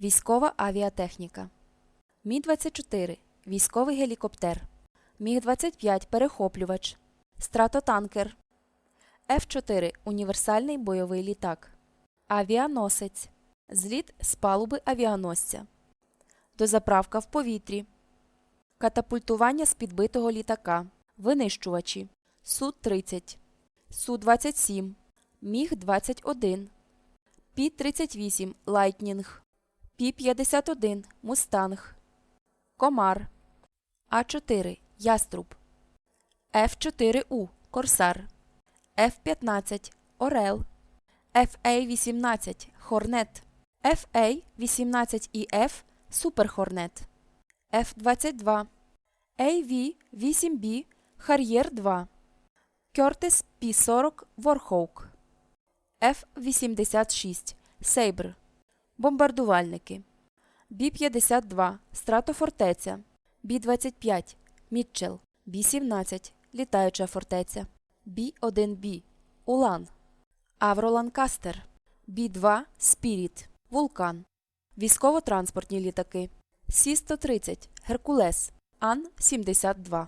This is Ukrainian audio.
Військова авіатехніка. Мі-24 військовий гелікоптер. Міг-25 перехоплювач. Стратотанкер. Ф-4 універсальний бойовий літак. Авіаносець. Зліт з палуби авіаносця. Дозаправка в повітрі. Катапультування з підбитого літака. Винищувачі. Су-30. Су-27. Міг-21. Пі-38 Лайтнінг. Пі-51 Мустанг. Комар. А4 Яструб. Ф4У Корсар. Ф15 Орел. ФА-18 Хорнет. ФА-18ІФ Суперхорнет. Ф22 АВ-8Б Хар'єр 2. Кьортис Пі-40 Ворхоук. Ф-86 Сейбр. Бомбардувальники. Бі-52 Стратофортеця. Бі-25 Мітчел. Бі-17 Літаюча фортеця. Бі-1Б Улан. Авроланкастер. Бі-2 Спіріт. Вулкан. Військово-транспортні літаки. Сі-130 Геркулес. Ан-72.